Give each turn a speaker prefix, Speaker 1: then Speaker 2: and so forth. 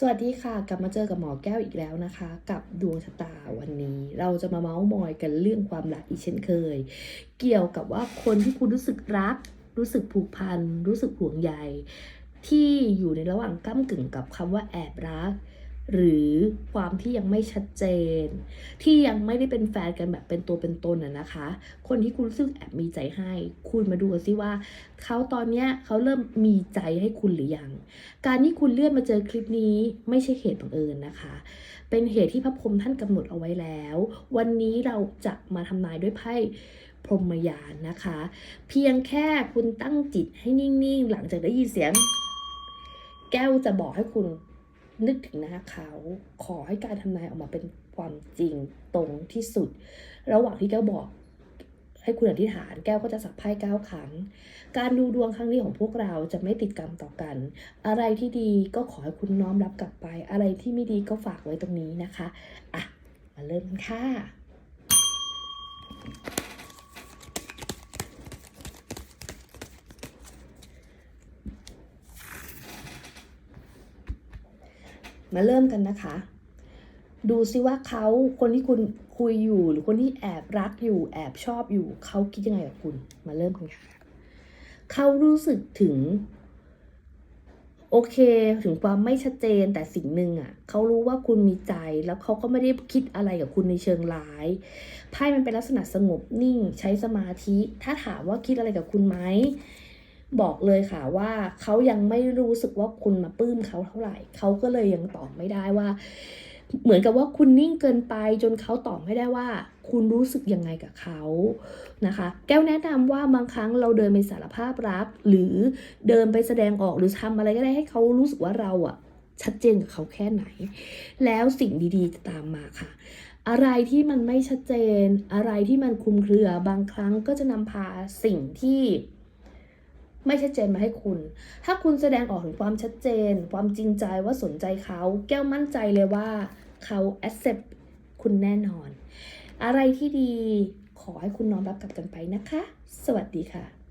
Speaker 1: สวัสดีค่ะ กลับมาเจอกับหมอแก้วอีกแล้วนะคะ กับดวงชะตาวันนี้ เราจะมาเมาส์มอยกันเรื่องความรักอีกเช่นเคย เกี่ยวกับว่าคนที่คุณรู้สึกรัก รู้สึกผูกพัน รู้สึกห่วงใยที่อยู่ในระหว่างก้ากึ่งกับคำว่าแอบรัก หรือความที่ยังไม่ชัดเจน ที่ยังไม่ได้เป็นแฟนกันแบบเป็นตัวเป็นตนอะนะคะ คนที่คุณรู้สึกแอบมีใจให้ คุณมาดูกันสิว่าเขาตอนเนี้ยเขาเริ่มมีใจให้คุณหรือยัง การที่คุณเลื่อนมาเจอคลิปนี้ไม่ใช่เหตุบังเอิญนะคะ เป็นเหตุที่พระพรหมท่านกำหนดเอาไว้แล้ว วันนี้เราจะมาทำนายด้วยไพ่พรหมยานนะคะ เพียงแค่คุณตั้งจิตให้นิ่งๆ หลังจากได้ยินเสียง แก้วจะบอกให้คุณ นึกถึงหน้าเขา ขอให้การทำนายออกมาเป็นความจริงตรงที่สุด ระหว่างที่แก้วบอก ให้คุณอธิษฐาน แก้วก็จะสักไพ่เก้าครั้ง การดูดวงครั้งนี้ของพวกเราจะไม่ติดกรรมต่อกัน อะไรที่ดีก็ขอให้คุณน้อมรับกลับไป อะไรที่ไม่ดีก็ฝากไว้ตรงนี้นะคะ อะ มาเริ่มกันค่ะ มาเริ่มกันนะคะ ดูซิว่าเขาคนที่คุณคุยอยู่หรือคนที่แอบรักอยู่แอบชอบอยู่เขาคิดยังไงกับคุณ มาเริ่มกันค่ะเขารู้สึกถึง โอเคถึงความไม่ชัดเจนแต่สิ่งหนึ่งอะเขารู้ว่าคุณมีใจแล้วเขาก็ไม่ได้คิดอะไรกับคุณในเชิงร้ายไพ่มันเป็นลักษณะสงบนิ่งใช้สมาธิ ถ้าถามว่าคิดอะไรกับคุณไหม บอกเลยค่ะว่าเขายังไม่รู้สึกว่าคุณมาปลื้มเขาเท่าไหร่ เขาก็เลยยังตอบไม่ได้ว่า เหมือนกับว่าคุณนิ่งเกินไปจนเขาตอบไม่ได้ว่า คุณรู้สึกยังไงกับเขานะคะ แก้วแนะนำว่าบางครั้งเราเดินไปสารภาพรัก หรือเดินไปแสดงออกหรือทำอะไรก็ได้ให้เขารู้สึกว่าเราอะชัดเจนกับเขาแค่ไหน แล้วสิ่งดีๆจะตามมาค่ะ อะไรที่มันไม่ชัดเจน อะไรที่มันคลุมเครือบางครั้งก็จะนำพาสิ่งที่ ไม่ชัดเจนมาให้คุณ ถ้าคุณแสดงออกถึงความชัดเจน ความจริงใจว่าสนใจเขา แก้วมั่นใจเลยว่าเขา accept คุณแน่นอน อะไรที่ดีขอให้คุณน้อมรับกลับกันไปนะคะ สวัสดีค่ะ